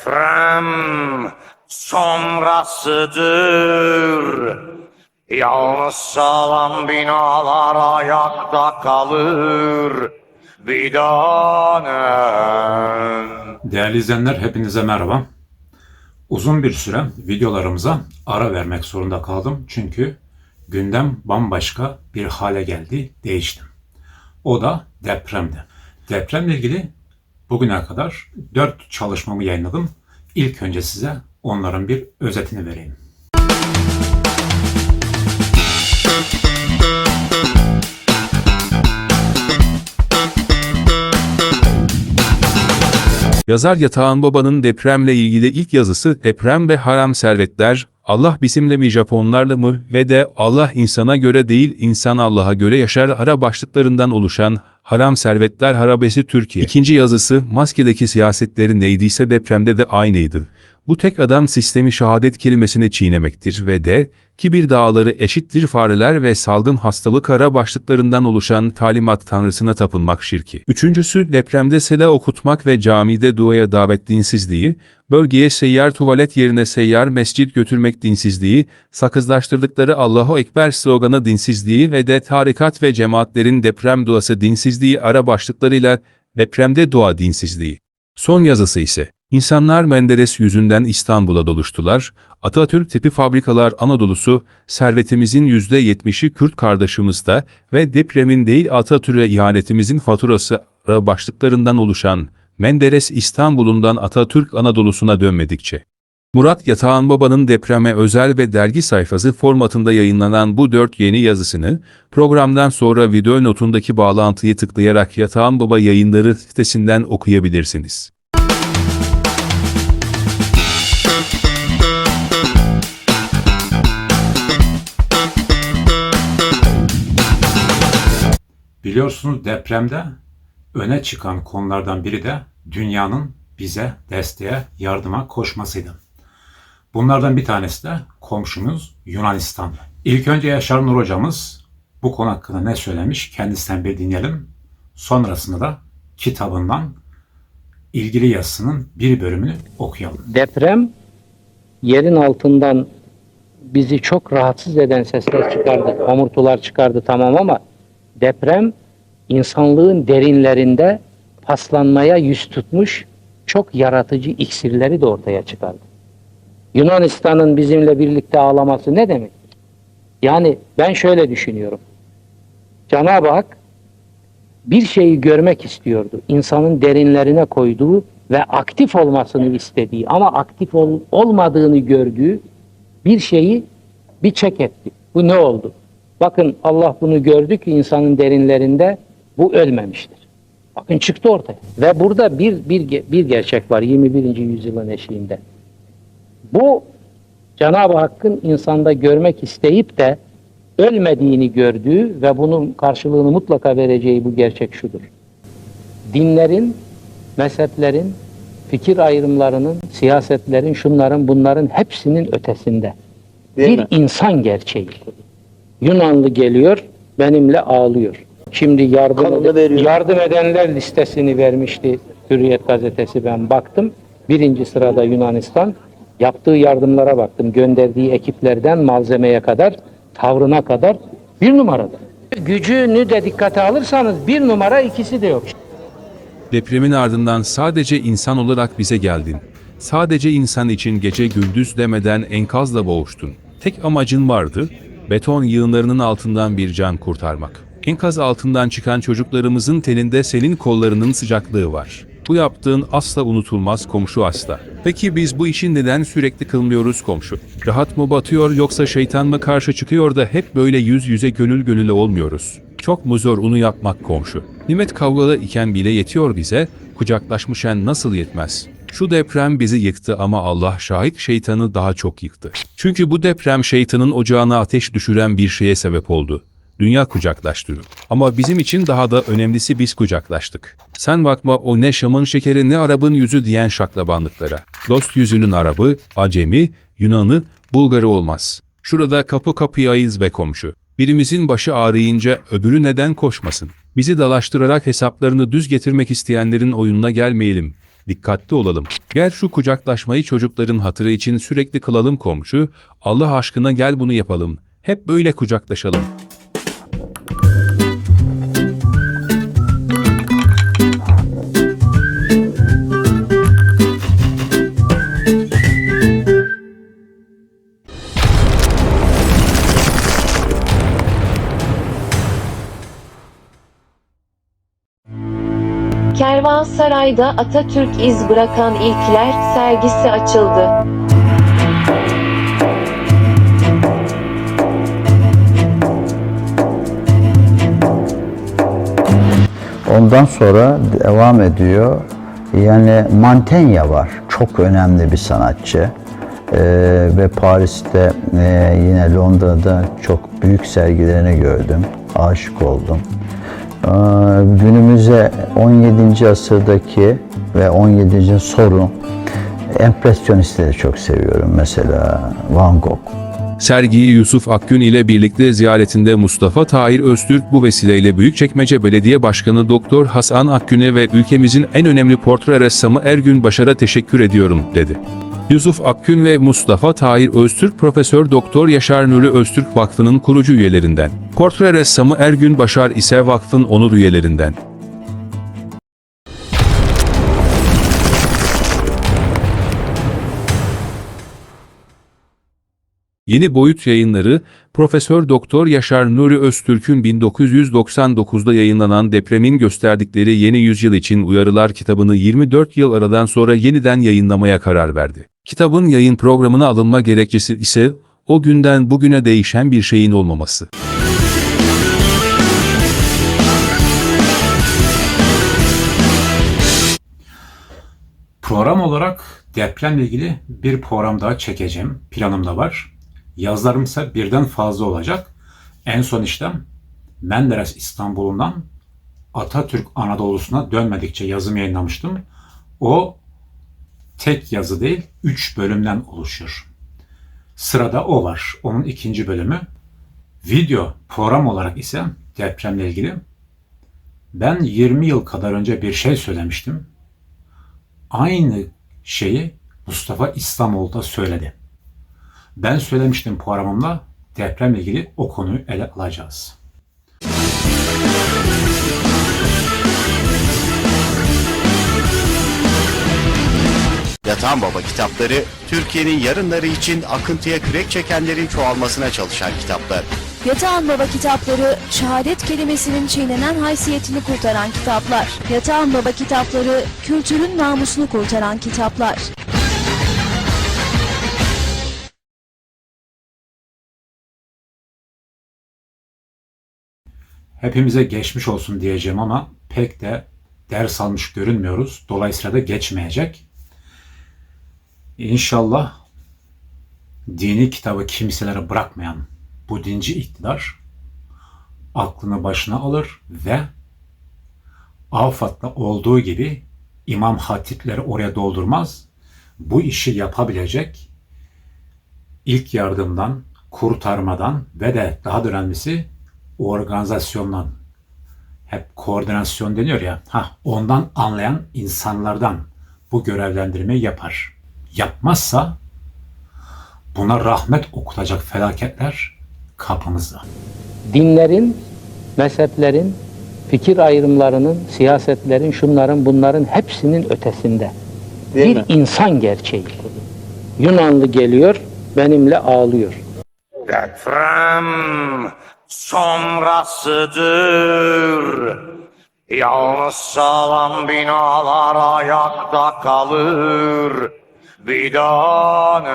Deprem sonrasıdır. Yalnız sağlam binalar ayakta kalır. Vidanen. Değerli izleyenler hepinize merhaba. Uzun bir süre videolarımıza ara vermek zorunda kaldım çünkü gündem bambaşka bir hale geldi, değişti. O da depremdi. Depremle ilgili bugüne kadar 4 çalışmamı yayınladım. İlk önce size onların bir özetini vereyim. Yazar Yatağan Baba'nın depremle ilgili ilk yazısı Deprem ve Haram Servetler, Allah bizimle mi Japonlarla mı ve de Allah insana göre değil insan Allah'a göre yaşar ara başlıklarından oluşan Haram Servetler Harabesi Türkiye. İkinci yazısı maskedeki siyasetleri neydiyse depremde de aynıydı. Bu tek adam sistemi şehadet kelimesini çiğnemektir ve de kibir dağları eşittir fareler ve salgın hastalık ara başlıklarından oluşan talimat tanrısına tapınmak şirki. Üçüncüsü depremde sela okutmak ve camide duaya davet dinsizliği, bölgeye seyyar tuvalet yerine seyyar mescit götürmek dinsizliği, sakızlaştırdıkları Allahu Ekber sloganı dinsizliği ve de tarikat ve cemaatlerin deprem duası dinsizliği ara başlıklarıyla depremde dua dinsizliği. Son yazısı ise, insanlar Menderes yüzünden İstanbul'a doluştular, Atatürk tipi fabrikalar Anadolu'su, servetimizin %70'i Kürt kardeşimizde ve depremin değil Atatürk'e ihanetimizin faturası başlıklarından oluşan Menderes İstanbul'undan Atatürk Anadolu'suna dönmedikçe. Murat Yatağan Baba'nın depreme özel ve dergi sayfası formatında yayınlanan bu dört yeni yazısını, programdan sonra video notundaki bağlantıyı tıklayarak Yatağan Baba yayınları sitesinden okuyabilirsiniz. Biliyorsunuz depremde öne çıkan konulardan biri de dünyanın bize desteğe, yardıma koşmasıydı. Bunlardan bir tanesi de komşumuz Yunanistan. İlk önce Yaşar Nur hocamız bu konu hakkında ne söylemiş kendisinden bir dinleyelim. Sonrasında da kitabından ilgili yazısının bir bölümünü okuyalım. Deprem yerin altından bizi çok rahatsız eden sesler çıkardı, homurtular çıkardı tamam ama deprem insanlığın derinlerinde paslanmaya yüz tutmuş çok yaratıcı iksirleri de ortaya çıkardı. Yunanistan'ın bizimle birlikte ağlaması ne demek? Yani ben şöyle düşünüyorum. Cenab-ı Hak bir şeyi görmek istiyordu. İnsanın derinlerine koyduğu ve aktif olmasını istediği ama aktif ol- olmadığını gördüğü bir şeyi bir çek etti. Bu ne oldu? Bakın Allah bunu gördü ki insanın derinlerinde bu ölmemiştir. Bakın çıktı ortaya. Ve burada bir, bir, bir gerçek var 21. yüzyılın eşiğinde. Bu Cenab-ı Hakk'ın insanda görmek isteyip de ölmediğini gördüğü ve bunun karşılığını mutlaka vereceği bu gerçek şudur. Dinlerin, mezheplerin, fikir ayrımlarının, siyasetlerin, şunların, bunların hepsinin ötesinde. bir insan gerçeği. Yunanlı geliyor, benimle ağlıyor. Şimdi yardım, yardım edenler listesini vermişti Hürriyet gazetesi ben baktım. Birinci sırada Yunanistan. Yaptığı yardımlara baktım. Gönderdiği ekiplerden malzemeye kadar, tavrına kadar bir numarada. Gücünü de dikkate alırsanız bir numara ikisi de yok. Depremin ardından sadece insan olarak bize geldin. Sadece insan için gece gündüz demeden enkazla boğuştun. Tek amacın vardı, beton yığınlarının altından bir can kurtarmak. Enkaz altından çıkan çocuklarımızın teninde senin kollarının sıcaklığı var. Bu yaptığın asla unutulmaz komşu asla. Peki biz bu işi neden sürekli kılmıyoruz komşu? Rahat mı batıyor yoksa şeytan mı karşı çıkıyor da hep böyle yüz yüze gönül gönüle olmuyoruz? Çok mu zor onu yapmak komşu? Nimet kavgalı iken bile yetiyor bize, kucaklaşmışen nasıl yetmez? Şu deprem bizi yıktı ama Allah şahit şeytanı daha çok yıktı. Çünkü bu deprem şeytanın ocağına ateş düşüren bir şeye sebep oldu. Dünya kucaklaştı. Ama bizim için daha da önemlisi biz kucaklaştık. Sen bakma o ne Şam'ın şekeri ne Arap'ın yüzü diyen şaklabanlıklara. Dost yüzünün Arabı, Acemi, Yunanı, Bulgarı olmaz. Şurada kapı kapıyayız be komşu. Birimizin başı ağrıyınca öbürü neden koşmasın? Bizi dalaştırarak hesaplarını düz getirmek isteyenlerin oyununa gelmeyelim. Dikkatli olalım. Gel şu kucaklaşmayı çocukların hatırı için sürekli kılalım komşu. Allah aşkına gel bunu yapalım. Hep böyle kucaklaşalım. Kervansaray'da Atatürk iz bırakan ilkler sergisi açıldı. Ondan sonra devam ediyor. Yani Mantegna var. Çok önemli bir sanatçı. Ee, ve Paris'te e, yine Londra'da çok büyük sergilerini gördüm. Aşık oldum. Ee, günümüze 17. asırdaki ve 17. sorun empresyonistleri çok seviyorum. Mesela Van Gogh. Sergiyi Yusuf Akgün ile birlikte ziyaretinde Mustafa Tahir Öztürk bu vesileyle Büyükçekmece Belediye Başkanı Doktor Hasan Akgün'e ve ülkemizin en önemli portre ressamı Ergün Başar'a teşekkür ediyorum dedi. Yusuf Akgün ve Mustafa Tahir Öztürk Profesör Doktor Yaşar Nuri Öztürk Vakfı'nın kurucu üyelerinden. Portre ressamı Ergün Başar ise vakfın onur üyelerinden. Yeni Boyut Yayınları, Profesör Doktor Yaşar Nuri Öztürk'ün 1999'da yayınlanan depremin gösterdikleri yeni yüzyıl için uyarılar kitabını 24 yıl aradan sonra yeniden yayınlamaya karar verdi. Kitabın yayın programına alınma gerekçesi ise o günden bugüne değişen bir şeyin olmaması. Program olarak depremle ilgili bir program daha çekeceğim. Planımda var. Yazlarım ise birden fazla olacak. En son işlem Menderes İstanbul'undan Atatürk Anadolu'suna dönmedikçe yazım yayınlamıştım. O tek yazı değil, üç bölümden oluşuyor. Sırada o var. Onun ikinci bölümü. Video program olarak ise depremle ilgili ben 20 yıl kadar önce bir şey söylemiştim. Aynı şeyi Mustafa İslamoğlu da söyledi. Ben söylemiştim programımda depremle ilgili o konuyu ele alacağız. Yatan Baba kitapları, Türkiye'nin yarınları için akıntıya kürek çekenlerin çoğalmasına çalışan kitaplar. Yatağan Baba kitapları, şehadet kelimesinin çiğnenen haysiyetini kurtaran kitaplar. Yatağan Baba kitapları, kültürün namusunu kurtaran kitaplar. Hepimize geçmiş olsun diyeceğim ama pek de ders almış görünmüyoruz. Dolayısıyla da geçmeyecek. İnşallah dini kitabı kimselere bırakmayan bu dinci iktidar aklını başına alır ve Afat'ta olduğu gibi imam hatipleri oraya doldurmaz. Bu işi yapabilecek ilk yardımdan, kurtarmadan ve de daha da önemlisi organizasyondan hep koordinasyon deniyor ya ha ondan anlayan insanlardan bu görevlendirmeyi yapar. Yapmazsa buna rahmet okutacak felaketler kapımızda. dinlerin, mezheplerin, fikir ayrımlarının, siyasetlerin, şunların bunların hepsinin ötesinde. bir insan gerçeği. Yunanlı geliyor, benimle ağlıyor. Deprem sonrasıdır. Yalnız sağlam binalar ayakta kalır. Vedana.